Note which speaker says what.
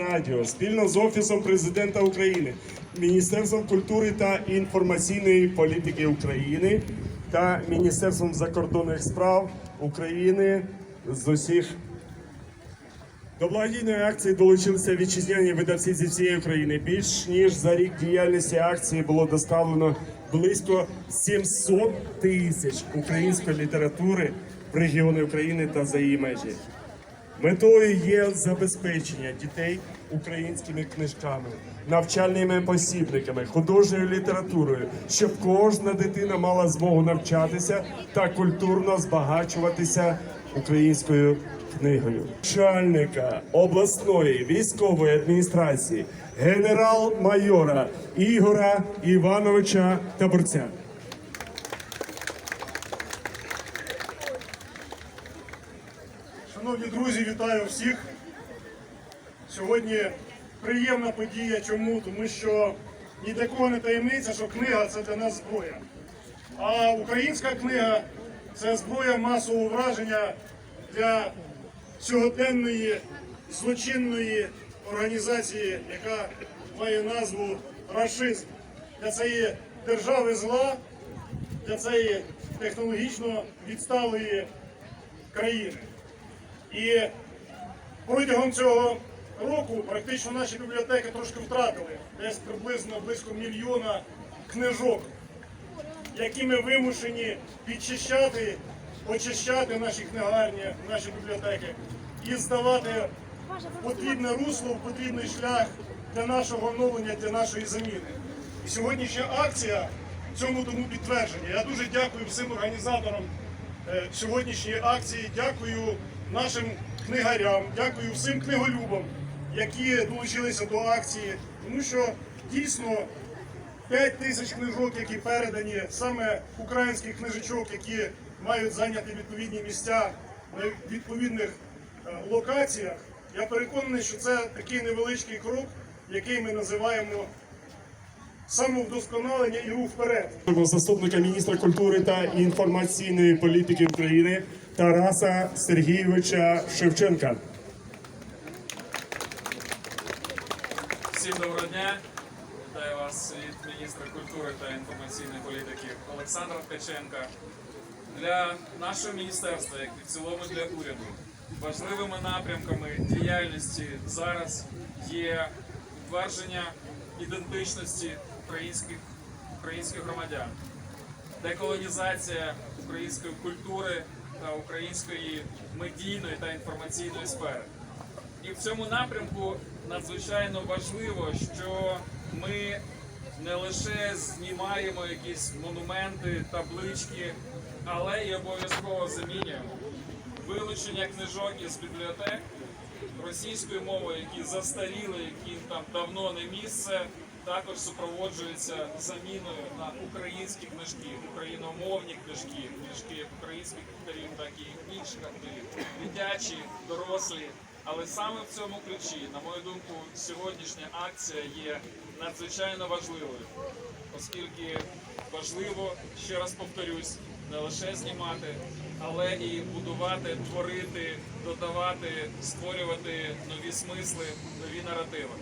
Speaker 1: радіо спільно з Офісом президента України, Міністерством культури та інформаційної політики України та Міністерством закордонних справ України з усіх до благодійної акції долучилися вітчизняні видавці зі всієї України. Більш ніж за рік діяльності акції було доставлено близько 700 тисяч української літератури в регіони України та за її межі. Метою є забезпечення дітей українськими книжками, навчальними посібниками, художньою літературою, щоб кожна дитина мала змогу навчатися та культурно збагачуватися українською книгою. Начальника обласної військової адміністрації генерал-майора Ігора Івановича Таборця.
Speaker 2: Шановні друзі, вітаю всіх. Сьогодні приємна подія. Чому? Тому що ні для кого не таємниця, що книга це для нас зброя. А українська книга це зброя масового враження для сьогоденної злочинної організації, яка має назву рашизм. Для цієї держави зла, для цієї технологічно відсталої країни. І протягом цього року практично наші бібліотеки трошки втратили десь приблизно близько мільйона книжок, які ми вимушені підчищати, очищати наші книгарні, наші бібліотеки і здавати потрібне русло, потрібний шлях для нашого оновлення, для нашої заміни. І сьогоднішня акція цьому тому підтвердження. Я дуже дякую всім організаторам е, сьогоднішньої акції. Дякую нашим книгарям, дякую всім книголюбам, які долучилися до акції, тому що дійсно 5 тисяч книжок, які передані, саме українських книжечок, які мають зайняти відповідні місця на відповідних е, локаціях. Я переконаний, що це такий невеличкий крок, який ми називаємо самовдосконалення і рух вперед.
Speaker 1: заступника міністра культури та інформаційної політики України Тараса Сергійовича Шевченка.
Speaker 3: Всім доброго дня. Вітаю вас від міністра культури та інформаційної політики Олександра Ткаченка. Для нашого міністерства, як і в цілому для уряду, важливими напрямками діяльності зараз є утвердження ідентичності українських, українських громадян, деколонізація української культури та української медійної та інформаційної сфери. І в цьому напрямку надзвичайно важливо, що ми не лише знімаємо якісь монументи, таблички, але й обов'язково замінюємо вилучення книжок із бібліотек російською мовою, які застаріли, яким там давно не місце, також супроводжується заміною на українські книжки, україномовні книжки, книжки як українських авторів, так і інших авторів, дитячі, дорослі. Але саме в цьому ключі, на мою думку, сьогоднішня акція є надзвичайно важливою, оскільки важливо, ще раз повторюсь, не лише знімати, але і будувати, творити, додавати, створювати нові смисли, нові наративи.